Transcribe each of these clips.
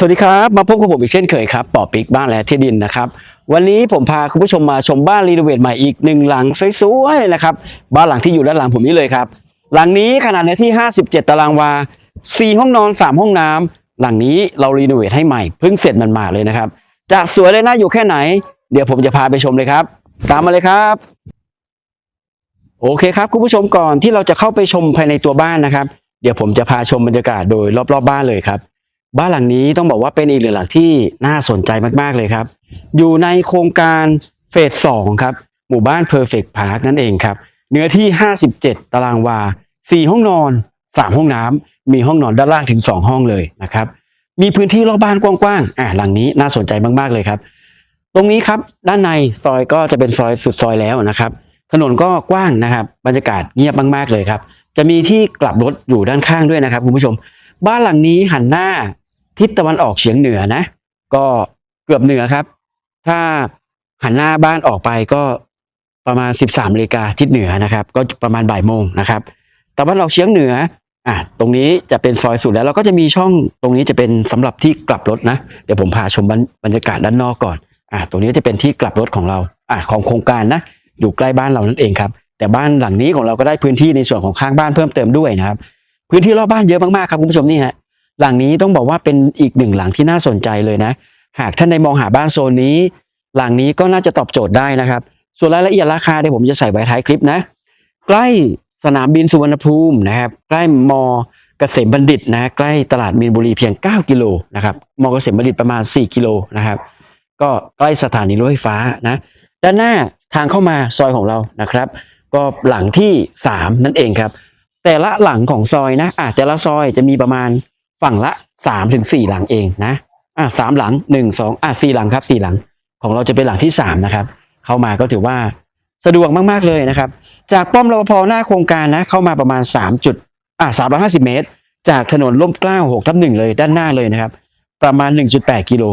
สวัสดีครับ มาพบกับผมอีกเช่นเคยครับปอปิกบ้านและที่ดินนะครับ วันนี้ผมพาคุณผู้ชมมาชมบ้านรีโนเวทใหม่อีกหนึ่งหลังสวยๆนะครับ บ้านหลังที่อยู่ด้านหลังผมนี้เลยครับ หลังนี้ขนาดเนื้อที่ 57 ตารางวา 4 ห้องนอน 3 ห้องน้ำหลังนี้เรารีโนเวทให้ใหม่เพิ่งเสร็จมันมาเลยนะครับจะสวยเลยน่าอยู่แค่ไหน เดี๋ยวผมจะพาไปชมเลยครับ ตามมาเลยครับ โอเคครับคุณผู้ชมก่อนที่เราจะเข้าไปชมภายในตัวบ้านนะครับ เดี๋ยวผมจะพาชมบรรยากาศโดยรอบๆบบ้านเลยครับ บ้านหลังนี้ต้องบอกว่าเป็นอีกหนึ่งหลังที่น่าสนใจมากๆเลยครับ อยู่ในโครงการเฟสสองครับ หมู่บ้าน Perfect Park นั่นเองครับ เนื้อที่ 57 ตารางวา 4 ห้องนอน 3 ห้องน้ำ มีห้องนอนด้านล่างถึง 2 ห้องเลยนะครับ มีพื้นที่รอบบ้านกว้างๆ อ่าหลังนี้น่าสนใจมากๆเลยครับ ตรงนี้ครับด้านในซอยก็จะเป็นซอยสุดซอยแล้วนะครับ ถนนก็กว้างนะครับ บรรยากาศเงียบมากๆเลยครับ จะมีที่กลับรถอยู่ด้านข้างด้วยนะครับคุณผู้ชม บ้านหลังนี้หันหน้าทิศตะวันออกเฉียงเหนือนะ ก็เกือบเหนือครับ ถ้าหันหน้าบ้านออกไปก็ประมาณ 13นาฬิกาทิศเหนือนะครับ ก็ประมาณบ่ายโมงนะครับตะวันออกเฉียงเหนืออะตรงนี้จะเป็นซอยสุดแล้วเราก็จะมีช่องตรงนี้จะเป็นสำหรับที่กลับรถนะ เดี๋ยวผมพาชมบรบรรยากาศด้านนอกก่อนอะตรงนี้จะเป็นที่กลับรถของเราอะของโครงการนะอยู่ใกล้บ้านเรานั่นเองครับ แต่บ้านหลังนี้ของเราก็ได้พื้นที่ในส่วนของข้างบ้านเพิ่มเติมด้วยนะครับ พื้นที่รอบบ้านเยอะมากๆครับคุณผู้ชมนี่ฮะหลังนี้ต้องบอกว่าเป็นอีกหนึ่งหลังที่น่าสนใจเลยนะ หากท่านใดมองหาบ้านโซนนี้ หลังนี้ก็น่าจะตอบโจทย์ได้นะครับ ส่วนรายละเอียดราคาเดี๋ยวผมจะใส่ไว้ท้ายคลิปนะ ใกล้สนามบินสุวรรณภูมินะครับ ใกล้มเกษมบัณฑิตนะใกล้ตลาดมีนบุรีเพียง 9 กิโลนะครับมเกษมบัณฑิตประมาณ 4 กิโลนะครับ ก็ใกล้สถานีรถไฟฟ้านะด้านหน้าทางเข้ามาซอยของเรานะครับ ก็หลังที่ 3 นั่นเองครับ แต่ละหลังของซอยนะอะแต่ละซอยจะมีประมาณฝั่งละ3ถึง4หลังเองนะอะสามหลัง1 2อะสี่หลังครับสี่หลัง ของเราจะเป็นหลังที่3นะครับ เข้ามาก็ถือว่าสะดวกมากๆเลยนะครับ จากป้อมรปภหน้าโครงการนะ เข้ามาประมาณ3จุดอะ350เมตร จากถนนล่มเกล้า6ทับหนึ่งเลยด้านหน้าเลยนะครับ ประมาณ1.8กิโล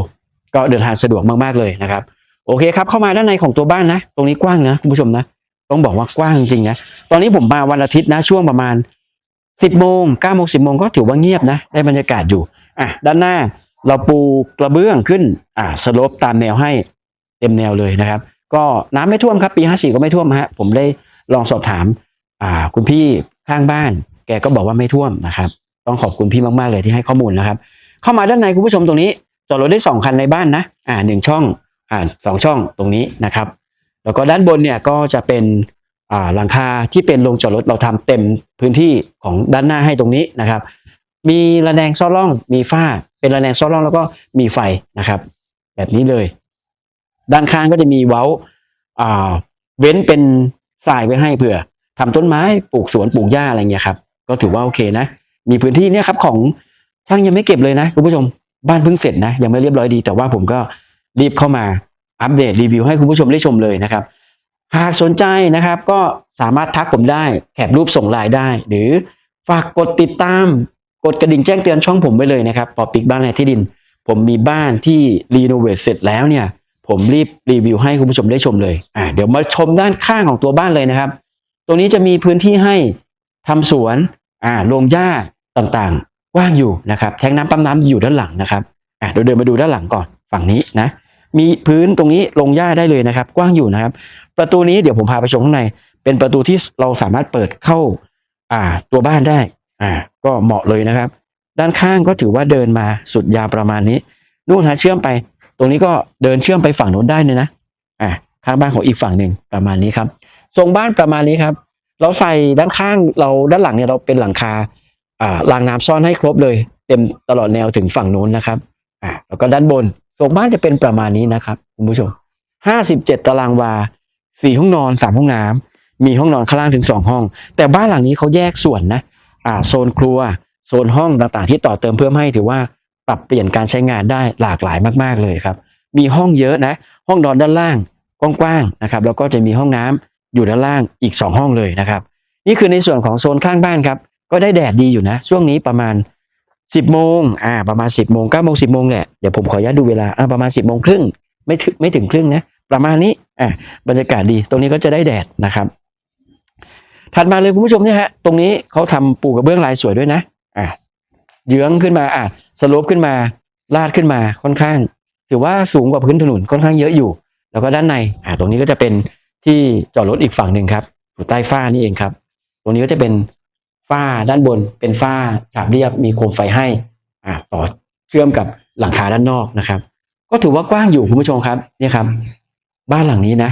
ก็เดินทางสะดวกมากๆเลยนะครับ โอเคครับ เข้ามาด้านในของตัวบ้านนะ ตรงนี้กว้างนะคุณผู้ชมนะ ต้องบอกว่ากว้างจริงนะ ตอนนี้ผมมาวันอาทิตย์นะช่วงประมาณ 10โมง9โมง10โมงก็ถือว่าเงียบนะ ได้บรรยากาศอยู่ อะ ด้านหน้าเราปูกระเบื้องขึ้น อ่าสลปตามแนวให้เต็มแนวเลยนะครับ ก็น้ำไม่ท่วมครับ ปี 54 ก็ไม่ท่วมฮะ ผมได้ลองสอบถาม อ่า คุณพี่ข้างบ้าน แกก็บอกว่าไม่ท่วมนะครับ ต้องขอบคุณพี่มากๆเลยที่ให้ข้อมูลนะครับ เข้ามาด้านในคุณผู้ชมตรงนี้จอดรถได้สองคันในบ้านนะ อ่าหนึ่งช่อง อ่าสองช่องตรงนี้นะครับ แล้วก็ด้านบนเนี่ยก็จะเป็นหลังคาที่เป็นโรงจอดรถเราทำเต็มพื้นที่ของด้านหน้าให้ตรงนี้นะครับ มีระแนงซ่อร่อง มีฝ้า เป็นระแนงซ่อร่องแล้วก็มีไฟนะครับ แบบนี้เลย ด้านข้างก็จะมีเว้าอ่าเว้นเป็นทรายไว้ให้เผื่อทำต้นไม้ปลูกสวนปลูกหญ้าอะไรเงี้ยครับ ก็ถือว่าโอเคนะ มีพื้นที่เนี่ยครับของช่างยังไม่เก็บเลยนะคุณผู้ชมบ้านเพิ่งเสร็จนะยังไม่เรียบร้อยดี แต่ว่าผมก็รีบเข้ามา อัปเดตรีวิวให้คุณผู้ชมได้ชมเลยนะครับ หากสนใจนะครับก็สามารถทักผมได้แคปรูปส่งไลน์ได้ หรือฝากกดติดตามกดกระดิ่งแจ้งเตือนช่องผมไว้เลยนะครับปอปิกบ้านแรที่ดิน ผมมีบ้านที่รีโนเวทเสร็จแล้วเนี่ย ผมรีบรีวิวให้คุณผู้ชมได้ชมเลยอ่าเดี๋ยวมาชมด้านข้างของตัวบ้านเลยนะครับ ตรงนี้จะมีพื้นที่ให้ทำสวนอ่าโรงหญ้าต่างๆ ว่างอยู่นะครับ แทงน้ำปั๊มน้ำอยู่ด้านหลังนะครับอ่าเดี๋ยวเดินมาดูด้านหลังก่อนฝั่งนี้นะ มีพื้นตรงนี้ลงหญ้าได้เลยนะครับ กว้างอยู่นะครับ ประตูนี้เดี๋ยวผมพาไปชมข้างใน เป็นประตูที่เราสามารถเปิดเข้า อ่า ตัวบ้านได้ อ่า ก็เหมาะเลยนะครับ ด้านข้างก็ถือว่าเดินมาสุดยาวประมาณนี้นู่นฮะเชื่อมไป ตรงนี้ก็เดินเชื่อมไปฝั่งโน้นได้เลยนะ อ่าข้างบ้านของอีกฝั่งหนึ่งประมาณนี้ครับทรงบ้านประมาณนี้ครับ เราใส่ด้านข้างเราด้านหลังเนี่ยเราเป็นหลังคาอ่ารางน้ำซ่อนให้ครบเลย เต็มตลอดแนวถึงฝั่งโน้นนะครับอ่าแล้วก็ด้านบน ทรงบ้านจะเป็นประมาณนี้นะครับคุณผู้ชมห้าสิบเจ็ดตารางวาสี่ห้องนอนสามห้องน้ำมีห้องนอนข้างล่างถึงสองห้อง แต่บ้านหลังนี้เขาแยกส่วนนะอ่าโซนครัว โซนห้องต่างๆ ที่ต่อเติมเพิ่มให้ถือว่าปรับเปลี่ยนการใช้งานได้หลากหลายมากๆเลยครับ มีห้องเยอะนะ ห้องนอนด้านล่างกว้างๆนะครับ แล้วก็จะมีห้องน้ำอยู่ด้านล่างอีกสองห้องเลยนะครับ นี่คือในส่วนของโซนข้างบ้านครับ ก็ได้แดดดีอยู่นะ ช่วงนี้ประมาณ 10โมงอ่า ประมาณ10โมง9โมง10โมงแหละเดี๋ยวผมขออนุญาตดูเวลาอ่าประมาณ10โมงครึ่งไม่ถึงไม่ถึงครึ่งนะประมาณนี้อ่าบรรยากาศดีตรงนี้ก็จะได้แดดนะครับ ถัดมาเลยคุณผู้ชมเนี่ยฮะตรงนี้เขาทำปูกระเบื้องลายสวยด้วยนะอ่าเยื้องขึ้นมาอ่าสโลปขึ้นมาลาดขึ้นมาค่อนข้าง ถือว่าสูงกว่าพื้นถนนค่อนข้างเยอะอยู่ แล้วก็ด้านในอ่าตรงนี้ก็จะเป็นที่จอดรถอีกฝั่งหนึ่งครับอยู่ใต้ฝ้านี่เองครับ ตรงนี้ก็จะเป็น ฝ้าด้านบนเป็นฝ้าฉาบเรียบมีโคมไฟให้อ่าต่อเชื่อมกับหลังคาด้านนอกนะครับ ก็ถือว่ากว้างอยู่คุณผู้ชมครับเนี่ยครับ บ้านหลังนี้นะ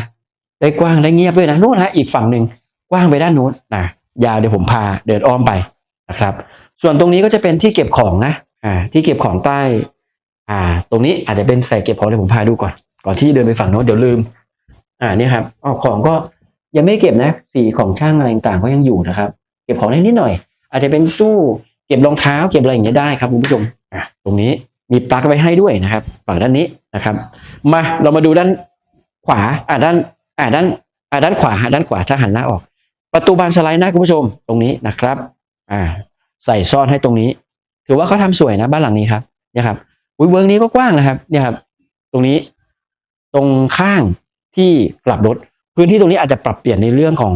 ได้กว้างได้เงียบด้วยนะนู่นฮะอีกฝั่งหนึ่งกว้างไปด้านนู้นนะยาวเดี๋ยวผมพาเดินอ้อมไปนะครับ ส่วนตรงนี้ก็จะเป็นที่เก็บของนะอ่าที่เก็บของใต้ อ่า ตรงนี้อาจจะเป็นใส่เก็บของเดี๋ยวผมพาดูก่อน ก่อนที่เดินไปฝั่งโน้นเดี๋ยวลืม อ่านี่ครับอ๋อของก็ยังไม่เก็บนะสีของช่างอะไรต่างก็ยังอยู่นะครับ เก็บของได้นิดหน่อย อาจจะเป็นตู้เก็บรองเท้าเก็บอะไรอย่างเงี้ยได้ครับคุณผู้ชมอะตรงนี้มีปลั๊กไว้ให้ด้วยนะครับ ฝั่งด้านนี้นะครับ มาเรามาดูด้านขวาอ่าด้านอ่าด้านอ่าด้านขวาด้านขวาถ้าหันหน้าออก ประตูบานสไลด์นะคุณผู้ชมตรงนี้นะครับ อ่า ใส่ซ่อนให้ตรงนี้ ถือว่าเขาทำสวยนะบ้านหลังนี้ครับเนี่ยครับอุ้ยเวิร์กนี้ก็กว้างนะครับ เนี่ยครับ ตรงนี้ตรงข้างที่กลับรถ พื้นที่ตรงนี้อาจจะปรับเปลี่ยนในเรื่องของ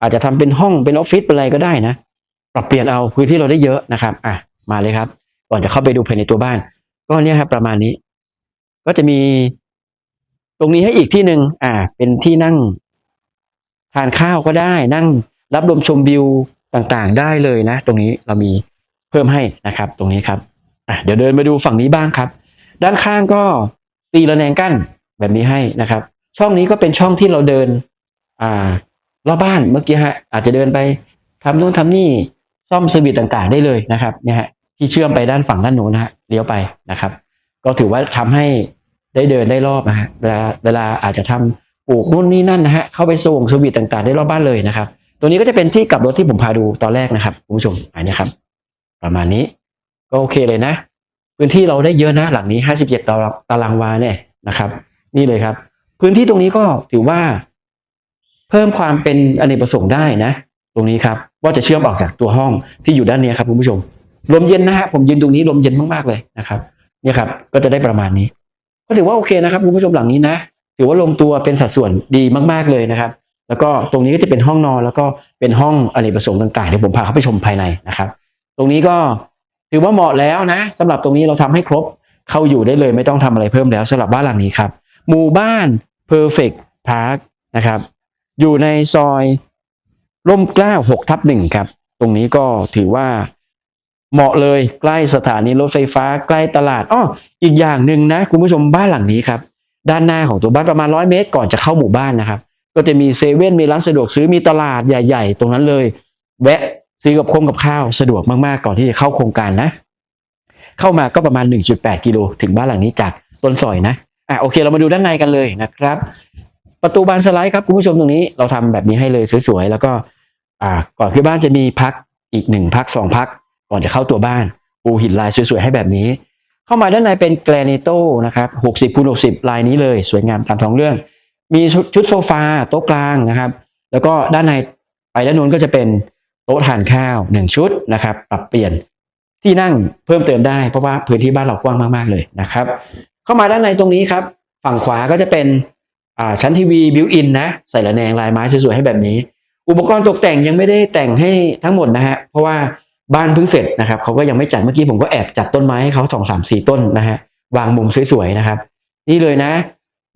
อาจจะทำเป็นห้องเป็นออฟฟิศเป็นอะไรก็ได้นะ ปรับเปลี่ยนเอาพื้นที่เราได้เยอะนะครับ อะมาเลยครับ ก่อนจะเข้าไปดูภายในตัวบ้าน ก็เนี่ยครับประมาณนี้ ก็จะมีตรงนี้ให้อีกที่หนึ่งอ่า เป็นที่นั่ง ทานข้าวก็ได้ นั่งรับลมชมวิวต่างๆ ได้เลยนะ ตรงนี้เรามีเพิ่มให้นะครับ ตรงนี้ครับอะเดี๋ยวเดินมาดูฝั่งนี้บ้างครับ ด้านข้างก็ตีระแนงกั้นแบบนี้ให้นะครับ ช่องนี้ก็เป็นช่องที่เราเดิน อ่า รอบบ้านเมื่อกี้ฮะอาจจะเดินไปทำนู่นทำนี่ซ่อมสวิตต่างๆ ได้เลยนะครับเนี่ยฮะที่เชื่อมไปด้านฝั่งด้านโน้นนะฮะเลี้ยวไปนะครับ ก็ถือว่าทำให้ได้เดินได้รอบนะฮะเวลาเวลาอาจจะทำปลูกนู่นนี่นั่นนะฮะเข้าไปส่งสวิตต่างๆ ได้รอบบ้านเลยนะครับ ตัวนี้ก็จะเป็นที่กลับรถที่ผมพาดูตอนแรกนะครับคุณผู้ชมอันนี้ครับ ประมาณนี้ก็โอเคเลยนะ พื้นที่เราได้เยอะนะ หลังนี้ 57 ตารางตารางวาเนี่ยนะครับ นี่เลยครับ พื้นที่ตรงนี้ก็ถือว่า เพิ่มความเป็นอเนกประสงค์ได้นะ ตรงนี้ครับว่าจะเชื่อมออกจากตัวห้องที่อยู่ด้านนี้ครับคุณผู้ชม ลมเย็นนะฮะผมยืนตรงนี้ลมเย็นมากๆเลยนะครับเนี่ยครับก็จะได้ประมาณนี้ ก็ถือว่าโอเคนะครับคุณผู้ชมหลังนี้นะ ถือว่าลงตัวเป็นสัดส่วนดีมากๆเลยนะครับ แล้วก็ตรงนี้ก็จะเป็นห้องนอน แล้วก็เป็นห้องอเนกประสงค์ต่างๆเดี๋ยวผมพาเข้าไปชมภายในนะครับ ตรงนี้ก็ถือว่าเหมาะแล้วนะสำหรับตรงนี้เราทำให้ครบเข้าอยู่ได้เลยไม่ต้องทำอะไรเพิ่มแล้วสำหรับบ้านหลังนี้ครับหมู่บ้าน Perfect Park นะครับ อยู่ในซอยร่มเกล้า6ทับหนึ่งครับ ตรงนี้ก็ถือว่าเหมาะเลยใกล้สถานีรถไฟฟ้าใกล้ตลาดอ้ออีกอย่างหนึ่งนะคุณผู้ชมบ้านหลังนี้ครับ ด้านหน้าของตัวบ้านประมาณร้อยเมตร ก่อนจะเข้าหมู่บ้านนะครับ ก็จะมีเซเว่นมีร้านสะดวกซื้อมีตลาดใหญ่ ๆ ตรงนั้นเลย แวะซื้อกับคงกับข้าวสะดวกมากๆ ก่อนที่จะเข้าโครงการนะ เข้ามาก็ประมาณ 1.8 กิโลถึงบ้านหลังนี้จากต้นซอยนะอะโอเคเรามาดูด้านในกันเลยนะครับ ประตูบานสไลด์ครับคุณผู้ชมตรงนี้เราทำแบบนี้ให้เลยสวยๆแล้วก็อ่าก่อนขึ้นบ้านจะมีพักอีกหนึ่งพักสองพักก่อนจะเข้าตัวบ้านปูหินลายสวยๆให้แบบนี้ เข้ามาด้านในเป็นแกรนิโตนะครับ60คูณ60ลายนี้เลยสวยงามตามท้องเรื่อง มีชุดโซฟาโต๊ะกลางนะครับ แล้วก็ด้านในไปด้านนู้นก็จะเป็นโต๊ะทานข้าวหนึ่งชุดนะครับ ปรับเปลี่ยนที่นั่งเพิ่มเติมได้เพราะว่าพื้นที่บ้านเรากว้างมากๆเลยนะครับ เข้ามาด้านในตรงนี้ครับ ฝั่งขวาก็จะเป็น ชั้นทีวีบิวอินนะ ใส่ระแนงลายไม้สวยๆให้แบบนี้ อุปกรณ์ตกแต่งยังไม่ได้แต่งให้ทั้งหมดนะฮะเพราะว่าบ้านเพิ่งเสร็จนะครับเขาก็ยังไม่จัดเมื่อกี้ผมก็แอบจัดต้นไม้ให้เขาสองสามสี่ต้นนะฮะวางมุมสวยๆนะครับ นี่เลยนะ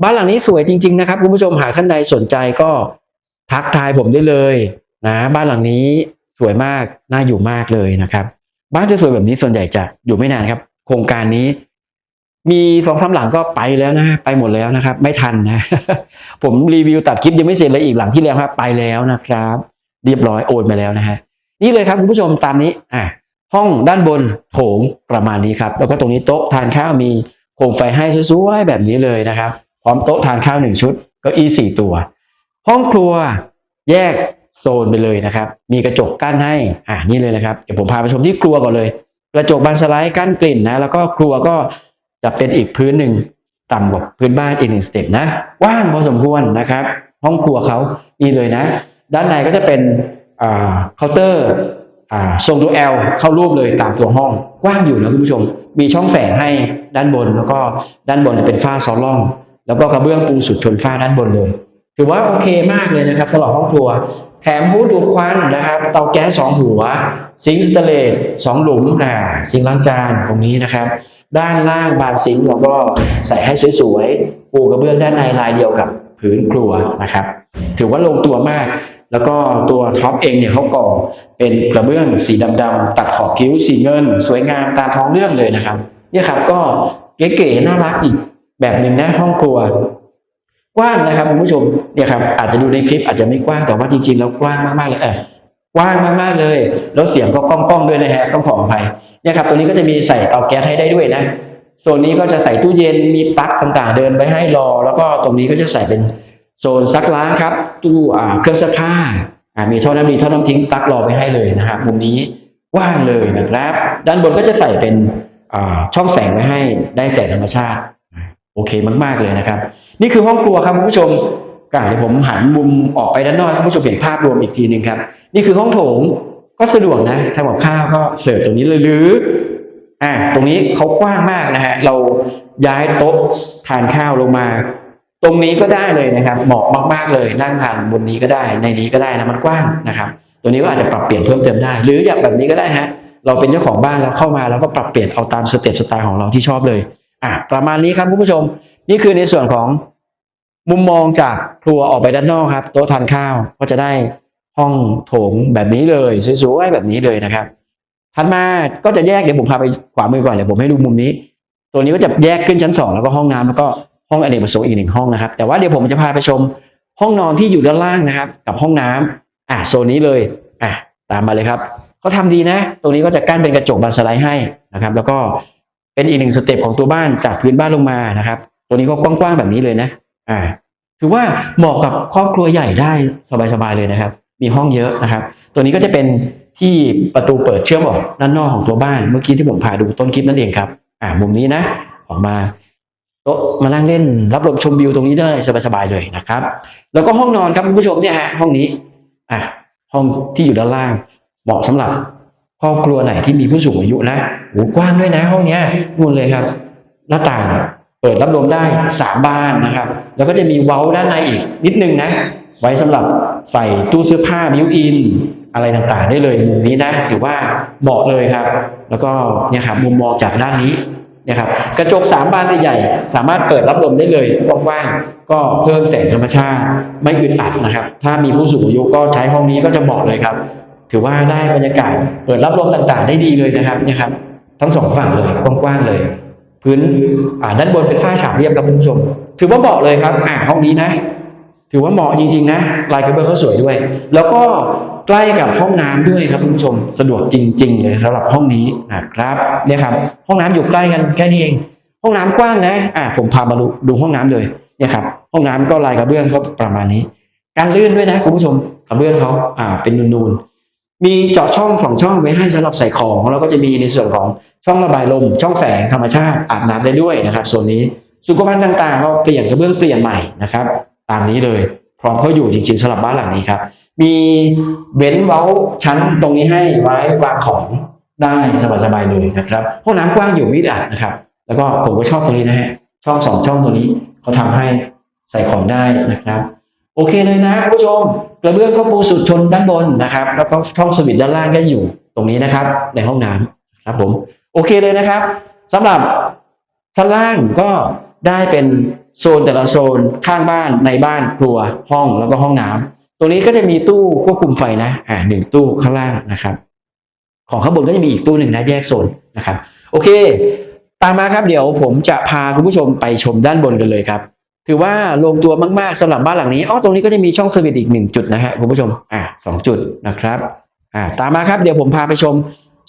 บ้านหลังนี้สวยจริง ๆ นะครับคุณผู้ชมหากท่านใดสนใจก็ทักทายผมได้เลยนะบ้านหลังนี้สวยมากน่าอยู่มากเลยนะครับ บ้านจะสวยแบบนี้ส่วนใหญ่จะอยู่ไม่นานครับ โครงการนี้ มีสองสามหลังก็ไปแล้วนะไปหมดแล้วนะครับ ไม่ทันนะ ผมรีวิวตัดคลิปยังไม่เสร็จเลยอีกหลังที่แล้วครับไปแล้วนะครับ เรียบร้อยโอนไปแล้วนะฮะนี่เลยครับคุณผู้ชมตามนี้อะห้องด้านบนโถงประมาณนี้ครับ แล้วก็ตรงนี้โต๊ะทานข้าวมีโคมไฟให้สวยๆแบบนี้เลยนะครับ พร้อมโต๊ะทานข้าวหนึ่งชุดก็อีสี่ตัว ห้องครัวแยกโซนไปเลยนะครับ มีกระจกกั้นให้อะนี่เลยนะครับเดี๋ยวผมพาไปชมที่ครัวก่อนเลย กระจกบานสไลด์กั้นกลิ่นนะแล้วก็ครัวก็ จะเป็นอีกพื้นหนึ่งต่ำกว่าพื้นบ้านอีกหนึ่งสเต็ปนะกว้างพอสมควรนะครับ ห้องครัวเขานี่เลยนะ ด้านในก็จะเป็นเคาน์เตอร์ทรงตัว L เข้ารูปเลยตามตัวห้องกว้างอยู่นะคุณผู้ชม มีช่องแสงให้ด้านบนแล้วก็ด้านบนเป็นฝ้าซอลล่อง แล้วก็กระเบื้องปูสุดชนฝ้าด้านบนเลย ถือว่าโอเคมากเลยนะครับสำหรับห้องครัว แถมฮูดดูดควันนะครับ เตาแก๊สสองหัว ซิงค์สเตเลสสองหลุมอ่าซิงค์ล้างจานตรงนี้นะครับ ด้านล่างบานซิงเราก็ใส่ให้สวยๆปูกระเบื้องด้านในลายเดียวกับพื้นครัวนะครับ ถือว่าลงตัวมาก แล้วก็ตัวท็อปเองเนี่ยเขาก่อเป็นกระเบื้องสีดำๆตัดขอบคิ้วสีเงิน สวยงามตามท้องเรื่องเลยนะครับเนี่ยครับก็เก๋ๆน่ารักอีกแบบหนึ่งนะห้องครัว กว้างนะครับคุณผู้ชมเนี่ยครับอาจจะดูในคลิปอาจจะไม่กว้างแต่ว่าจริงๆแล้วกว้างมากๆเลยเออกว้างมากๆเลย แล้วเสียงก็ก้องๆด้วยนะฮะต้องขออภัย เนี่ยครับตัวนี้ก็จะมีใส่เตาแก๊สให้ได้ด้วยนะโซนนี้ก็จะใส่ตู้เย็นมีปลั๊กต่างๆ เดินไปให้รอ แล้วก็ตรงนี้ก็จะใส่เป็นโซนซักล้างครับ ตู้เครื่องซักผ้ามีท่อน้ำดีท่อน้ำทิ้งปลั๊กรอไว้ให้เลยนะครับมุมนี้ว้างเลยนะครับ ด้านบนก็จะใส่เป็นช่องแสงไว้ให้ได้แสงธรรมชาติ โอเคมากๆเลยนะครับ นี่คือห้องครัวครับคุณผู้ชมก็เดี๋ยวผมหันมุมออกไปด้านนอกคุณผู้ชมเห็นภาพรวมอีกทีหนึ่งครับ นี่คือห้องโถง ก็สะดวกนะทำกับข้าวก็เสิร์ฟตรงนี้เลยหรืออ่าตรงนี้เขากว้างมากนะฮะเราย้ายโต๊ะทานข้าวลงมา ตรงนี้ก็ได้เลยนะครับเหมาะมากๆเลยนั่งทานบนนี้ก็ได้ ในนี้ก็ได้นะมันกว้างนะครับ ตัวนี้ก็อาจจะปรับเปลี่ยนเพิ่มเติมได้ หรืออยากแบบนี้ก็ได้ฮะเราเป็นเจ้าของบ้านแล้วเข้ามาแล้วก็ปรับเปลี่ยนเอาตามสเต็ปสไตล์ของเราที่ชอบเลยอะประมาณนี้ครับคุณผู้ชม นี่คือในส่วนของมุมมองจากครัวออกไปด้านนอกครับ โต๊ะทานข้าวก็จะได้ ห้องโถงแบบนี้เลยสวยๆแบบนี้เลยนะครับถัดมาก็จะแยกเดี๋ยวผมพาไปขวามือก่อนเดี๋ยวผมให้ดูมุมนี้ ตัวนี้ก็จะแยกขึ้นชั้นสองแล้วก็ห้องน้ำแล้วก็ห้องอเนกประสงค์อีกหนึ่งห้องนะครับ แต่ว่าเดี๋ยวผมจะพาไปชมห้องนอนที่อยู่ด้านล่างนะครับ กับห้องน้ำอะโซนนี้เลยอะตามมาเลยครับเขาทำดีนะ ตรงนี้ก็จะกั้นเป็นกระจกบานสไลด์ให้นะครับ แล้วก็เป็นอีกหนึ่งสเต็ปของตัวบ้านจากพื้นบ้านลงมานะครับ ตัวนี้ก็กว้างๆแบบนี้เลยนะ อ่า ถือว่าเหมาะกับครอบครัวใหญ่ได้สบายๆเลยนะครับ มีห้องเยอะนะครับ ตัวนี้ก็จะเป็นที่ประตูเปิดเชื่อมออกด้านนอกของตัวบ้าน เมื่อกี้ที่ผมพาดูต้นคลิปนั่นเองครับ อ่ามุมนี้นะ ออกมาโต๊ะมานั่งเล่นรับลมชมวิวตรงนี้ได้สบายๆเลยนะครับ แล้วก็ห้องนอนครับคุณผู้ชมเนี่ยฮะห้องนี้อะห้องที่อยู่ด้านล่างเหมาะสำหรับครอบครัวไหนที่มีผู้สูงอายุนะโอ้กว้างด้วยนะ ห้องเนี้ยนู่นเลยครับ หน้าต่างเปิดรับลมได้สามบานนะครับ แล้วก็จะมีเว้าด้านในอีกนิดนึงนะ ไว้สำหรับ ใส่ตู้เสื้อผ้าบิวอิน อะไรต่างๆ ได้เลยมุมนี้นะถือว่าเหมาะเลยครับ แล้วก็เนี่ยครับมุมมองจากด้านนี้นี่ยครับกระจกสามบานใหญ่ๆสามารถเปิดรับลมได้เลยกว้างๆก็เพิ่มแสงธรรมชาติ ไม่อึดอัดนะครับ ถ้ามีผู้สูงอายุก็ใช้ห้องนี้ก็จะเหมาะเลยครับ ถือว่าได้บรรยากาศเปิดรับลมต่างๆ ได้ดีเลยนะครับเนี่ยครับ ทั้งสองฝั่งเลยกว้างๆเลยพื้นด้านบนเป็นฝ้าฉาบเรียบครับคุณผู้ชม ถือว่าเหมาะเลยครับอ่าห้องนี้นะ ถือว่าเหมาะจริง ๆ นะลายกระเบื้องเขาสวยด้วย แล้วก็ใกล้กับห้องน้ำด้วยครับคุณผู้ชมสะดวกจริง ๆ เลยสำหรับห้องนี้นะครับเนี่ยครับ ห้องน้ำอยู่ใกล้กันแค่นี้เอง ห้องน้ำกว้างนะอ่าผมพามาดูดูห้องน้ำเลยเนี่ยครับ ห้องน้ำก็ลายกระเบื้องก็ประมาณนี้ การลื่นด้วยนะคุณผู้ชมกระเบื้องเขาอ่าเป็นนูนๆมีเจาะช่องสองช่องไว้ให้สำหรับใส่ของแล้วก็จะมีในส่วนของช่องระบายลม ช่องแสงธรรมชาติอาบน้ำได้ด้วยนะครับส่วนนี้สุขภัณฑ์ต่างๆก็เปลี่ยนกระเบื้องเปลี่ยนใหม่นะครับามนี้เลย พร้อมเข้าอยู่จริงๆสำหรับบ้านหลังนี้ครับ มีเว้นเว้าชั้นตรงนี้ให้ไว้วางของได้สบายๆเลยนะครับห้องน้ำกว้างอยู่ไม่อัดนะครับ แล้วก็ผมก็ชอบตรงนี้นะฮะช่องสองช่องตัวนี้เขาทำให้ใส่ของได้นะครับ โอเคเลยนะคุณผู้ชมกระเบื้องก็ปูสุดชนด้านบนนะครับ แล้วก็ช่องสวิตด้านล่างก็อยู่ตรงนี้นะครับ ในห้องน้ำครับผมโอเคเลยนะครับสำหรับชั้นล่างก็ได้เป็น โซนแต่ละโซนข้างบ้านในบ้านครัวห้องแล้วก็ห้องน้ำตรงนี้ก็จะมีตู้ควบคุมไฟนะอ่าหนึ่งตู้ข้างล่างนะครับ ของข้างบนก็จะมีอีกตู้หนึ่งนะแยกโซนนะครับ โอเค ตามมาครับเดี๋ยวผมจะพาคุณผู้ชมไปชมด้านบนกันเลยครับ ถือว่าลงตัวมากๆสำหรับบ้านหลังนี้อ๋อตรงนี้ก็จะมีช่องสวิตช์อีกหนึ่งจุดนะฮะคุณผู้ชมอ่าสองจุดนะครับอ่าตามมาครับเดี๋ยวผมพาไปชม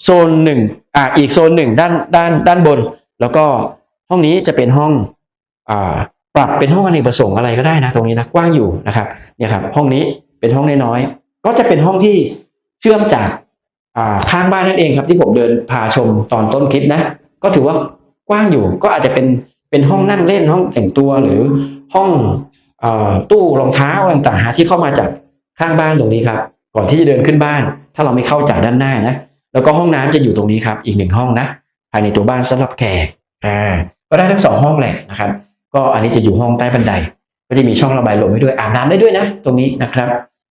โซนหนึ่งอ่าอีกโซนหนึ่งด้านด้านด้านบน แล้วก็ห้องนี้จะเป็นห้องอ่า ปรับเป็นห้องอเนกประสงค์อะไรก็ได้นะตรงนี้นะกว้างอยู่นะครับเนี่ยครับห้องนี้เป็นห้องน้อยๆก็จะเป็นห้องที่เชื่อมจากข้างบ้านนั่นเองครับที่ผมเดินพาชมตอนต้นคลิปนะ ก็ถือว่ากว้างอยู่ก็อาจจะเป็นเป็นห้องนั่งเล่นห้องแต่งตัวหรือห้องอตู้รองเท้าต่างๆที่เข้ามาจากข้างบ้านตรงนี้ครับ ก่อนที่จะเดินขึ้นบ้าน ถ้าเราไม่เข้าจากด้านหน้านะแล้วก็ห้องน้ำจะอยู่ตรงนี้ครับ อีกหนึ่งห้องนะภายในตัวบ้านสำหรับแขกอ่าก็ได้ทั้งสองห้องแหละนะครับ ก็อันนี้จะอยู่ห้องใต้บันได ก็จะมีช่องระบายลมให้ด้วยอาบน้ำได้ด้วยนะ ตรงนี้นะครับ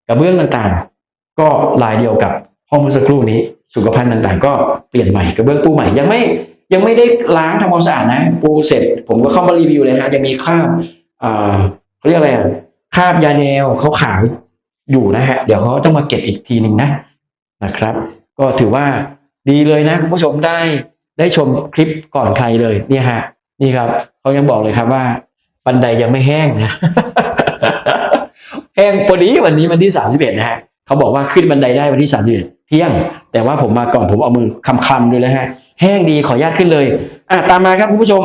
กระเบื้องต่างๆ ก็ลายเดียวกับห้องเมื่อสักครู่นี้ สุขภัณฑ์ต่างๆ ก็เปลี่ยนใหม่กระเบื้องปูใหม่ยังไม่ยังไม่ได้ล้างทำความสะอาดนะ ปูเสร็จ ผมก็เข้ามารีวิวเลยฮะยังมีคราบอ่าเขาเรียกอะไรอะคราบยาแนวเขาขาวอยู่นะฮะ เดี๋ยวเขาต้องมาเก็บอีกทีหนึ่งนะนะครับ ก็ถือว่าดีเลยนะ คุณผู้ชมได้ได้ชมคลิปก่อนใครเลยเนี่ยฮะนี่ครับ เขายังบอกเลยครับว่าบันไดยังไม่แห้งนะแห้งพอดีวันนี้วันที่สามสิบเอ็ดนะฮะเขาบอกว่าขึ้นบันไดได้วันที่สามสิบเอ็ดเที่ยง แต่ว่าผมมาก่อนผมเอามือคำคำๆดูเลยฮะ แห้งดีขออนุญาตขึ้นเลยอะตามมาครับคุณผู้ชม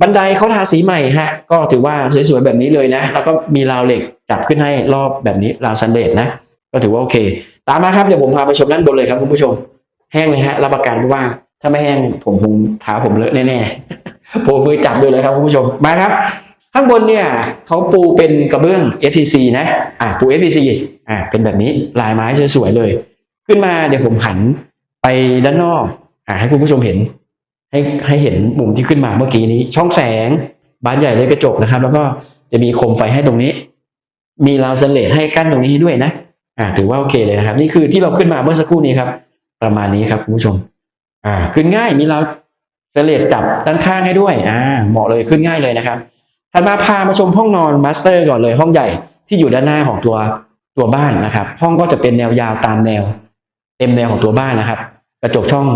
บันไดเขาทาสีใหม่ฮะ ก็ถือว่าสวยๆแบบนี้เลยนะ แล้วก็มีราวเหล็กจับขึ้นให้รอบแบบนี้ราวซันเดดนะ ก็ถือว่าโอเค ตามมาครับเดี๋ยวผมพาไปชมด้านบนเลยครับคุณผู้ชม แห้งเลยฮะรับประกันว่าถ้าไม่แห้งผมคงเท้าผมเลอะแน่ๆ ผมมือจับดูเลยครับคุณผู้ชมมาครับ ข้างบนเนี่ยเขาปูเป็นกระเบื้อง FPC นะอ่าปู FPC อ่าเป็นแบบนี้ลายไม้สวยๆเลย ขึ้นมาเดี๋ยวผมหันไปด้านนอกอ่าให้คุณผู้ชมเห็น ให้ให้เห็นมุมที่ขึ้นมาเมื่อกี้นี้ ช่องแสงบานใหญ่เลยกระจกนะครับ แล้วก็จะมีโคมไฟให้ตรงนี้ มีราวสเลตให้กั้นตรงนี้ให้ด้วยนะอ่าถือว่าโอเคเลยนะครับ นี่คือที่เราขึ้นมาเมื่อสักครู่นี้ครับ ประมาณนี้ครับคุณผู้ชม อ่าขึ้นง่ายมีราว สเลตจับด้านข้างให้ด้วยอ่าเหมาะเลยขึ้นง่ายเลยนะครับถัดมาพามาชมห้องนอนมาสเตอร์ก่อนเลยห้องใหญ่ที่อยู่ด้านหน้าของตัวตัวบ้านนะครับ ห้องก็จะเป็นแนวยาวตามแนวเต็มแนวของตัวบ้านนะครับ กระจกช่อง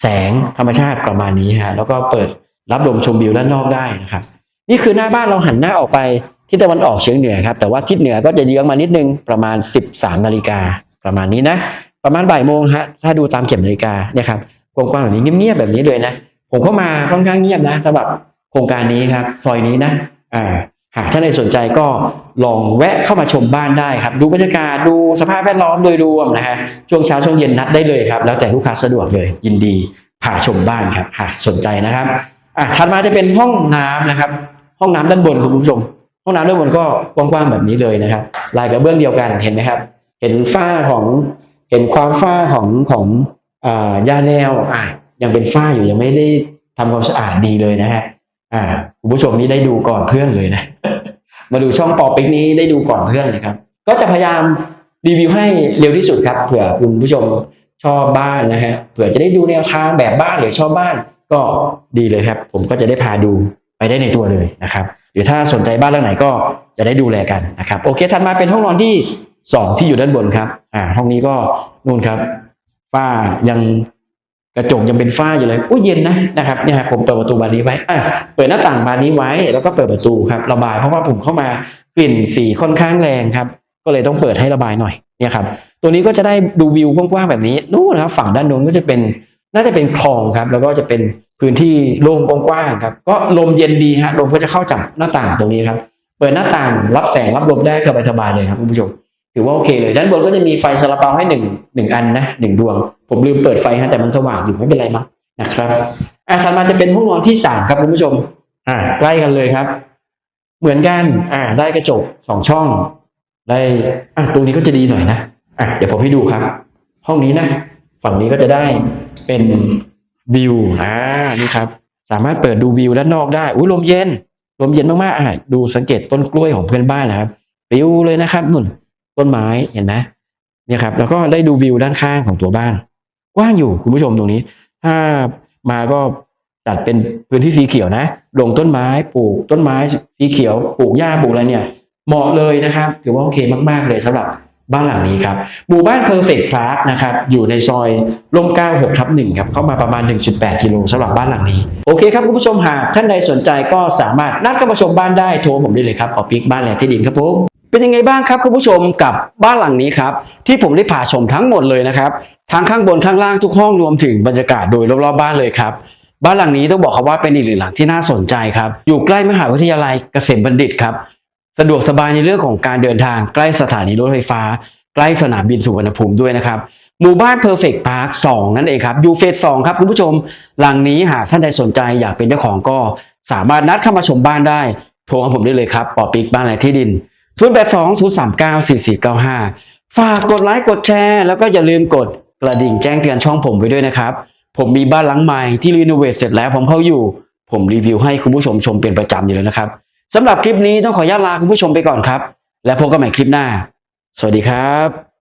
แสงธรรมชาติประมาณนี้ฮะแล้วก็เปิดรับลมชมวิวด้านนอกได้นะครับ นี่คือหน้าบ้านเราหันหน้าออกไปที่ตะวันออกเฉียงเหนือครับ แต่ว่าทิศเหนือก็จะเยื้องมานิดนึงประมาณ 13นาฬิกาประมาณนี้นะ ประมาณบ่ายโมงฮะถ้าดูตามเข็มนาฬิกาเนี่ยครับกว้างๆแบบนี้เงียบๆแบบนี้เลยนะ ผมเข้ามาค่อนข้างเงียบนะสำหรับโครงการนี้ครับ ซอยนี้นะอ่าหากท่านใดสนใจก็ลองแวะเข้ามาชมบ้านได้ครับ ดูบรรยากาศดูสภาพแวดล้อมโดยรวมนะฮะช่วงเช้าช่วงเย็นนัดได้เลยครับ แล้วแต่ลูกค้าสะดวกเลย ยินดีพาชมบ้านครับ หากสนใจนะครับอะถัดมาจะเป็นห้องน้ำนะครับ ห้องน้ำด้านบนคุณผู้ชม ห้องน้ำด้านบนก็กว้างๆแบบนี้เลยนะครับลายกระเบื้องเดียวกันเห็นไหมครับ เห็นฝ้าของเห็นความฝ้าของของอ่ายาแนวอะ ยังเป็นฝ้าอยู่ยังไม่ได้ทำความสะอาดดีเลยนะฮะ อ่าคุณผู้ชมนี่ได้ดูก่อนเพื่อนเลยนะ มาดูช่องปอปิกนี้ได้ดูก่อนเพื่อนเลยครับ ก็จะพยายามรีวิวให้เร็วที่สุดครับ เผื่อคุณผู้ชมชอบบ้านนะฮะ เผื่อจะได้ดูแนวทางแบบบ้านหรือชอบบ้าน ก็ดีเลยครับ ผมก็จะได้พาดูไปได้ในตัวเลยนะครับ หรือถ้าสนใจบ้านหลังไหนก็จะได้ดูแลกันนะครับ โอเค ถัดมาเป็นห้องนอนที่สองที่อยู่ด้านบนครับ อ่า ห้องนี้ก็นู่นครับฝ้ายัง กระจกยังเป็นฝ้าอยู่เลยอุ้ยเย็นนะนะครับเนี่ยผมเปิดประตูบานนี้ไว้อะเปิดหน้าต่างบานนี้ไว้ แล้วก็เปิดประตูครับระบายเพราะว่าผมเข้ามากลิ่นสีค่อนข้างแรงครับ ก็เลยต้องเปิดให้ระบายหน่อยเนี่ยครับ ตัวนี้ก็จะได้ดูวิวกว้างๆแบบนี้นู่นนะครับ ฝั่งด้านโน้นก็จะเป็นน่าจะเป็นคลองครับ แล้วก็จะเป็นพื้นที่โล่งกว้างๆครับ ก็ลมเย็นดีฮะลมก็จะเข้าจากหน้าต่างตรงนี้ครับ เปิดหน้าต่างรับแสงรับลมได้สบายๆเลยครับคุณผู้ชม ถือว่าโอเคเลยด้านบนก็จะมีไฟซาลาเปาให้หนึ่งหนึ่งอันนะหนึ่งดวง ผมลืมเปิดไฟฮะแต่มันสว่างอยู่ไม่เป็นไรมั้งนะครับอะถัดมาจะเป็นห้องนอนที่สามครับคุณผู้ชม อ่าใกล้กันเลยครับ เหมือนกัน อ่า ได้กระจกสองช่อง ได้อะตรงนี้ก็จะดีหน่อยนะอะเดี๋ยวผมให้ดูครับ ห้องนี้นะฝั่งนี้ก็จะได้เป็นวิวอ่านี่ครับ สามารถเปิดดูวิวด้านนอกได้อุ้ยลมเย็นลมเย็นมากๆอะดูสังเกตต้นกล้วยของเพื่อนบ้านนะครับปลิวเลยนะครับนุ่น ต้นไม้เห็นไหมเนี่ยครับแล้วก็ได้ดูวิวด้านข้างของตัวบ้าน กว้างอยู่คุณผู้ชมตรงนี้ ถ้ามาก็จัดเป็นพื้นที่สีเขียวนะลงต้นไม้ปลูกต้นไม้สีเขียวปลูกหญ้าปลูกอะไรเนี่ย เหมาะเลยนะครับ ถือว่าโอเคมาก ๆ เลยสำหรับบ้านหลังนี้ครับ หมู่บ้าน Perfect Park นะครับ อยู่ในซอยร่มเก้า6ทับ1ครับ เข้ามาประมาณ 1.8 กิโลสำหรับบ้านหลังนี้ โอเคครับ คุณผู้ชมหากท่านใดสนใจก็สามารถนัดเข้ามาชมบ้านได้โทรผมได้เลยครับขอปิกบ้านแหล่ที่ดินครับผม เป็นยังไงบ้างครับคุณผู้ชมกับบ้านหลังนี้ครับที่ผมได้พาชมทั้งหมดเลยนะครับทั้งข้างบนข้างล่างทุกห้องรวมถึงบรรยากาศโดยรอบๆบ้านเลยครับบ้านหลังนี้ต้องบอกครับว่าเป็นอีกหนึ่งหลังที่น่าสนใจครับอยู่ใกล้มหาวิทยาลัยเกษมบัณฑิตครับสะดวกสบายในเรื่องของการเดินทางใกล้สถานีรถไฟฟ้า ใกล้สนามบินสุวรรณภูมิด้วยนะครับหมู่บ้าน Perfect Park 2 นั่นเองครับอยู่เฟส2ครับคุณผู้ชม หลังนี้หากท่านใดสนใจอยากเป็นเจ้าของก็ สามารถนัดเข้ามาชมบ้านได้ โทรหาผมได้เลยครับปอปิกบ้านและที่ดิน 0 8 2 0 3 9 4 4 9 5 ฝากกดไลค์กดแชร์ แล้วก็อย่าลืมกดกระดิ่งแจ้งเตือนช่องผมไว้ด้วยนะครับ ผมมีบ้านหลังใหม่ที่รีโนเวทเสร็จแล้วผมเข้าอยู่ ผมรีวิวให้คุณผู้ชมชมเป็นประจำอยู่แล้วนะครับสำหรับคลิปนี้ต้องขออนุญาตลาคุณผู้ชมไปก่อนครับ และพบกันใหม่คลิปหน้า สวัสดีครับ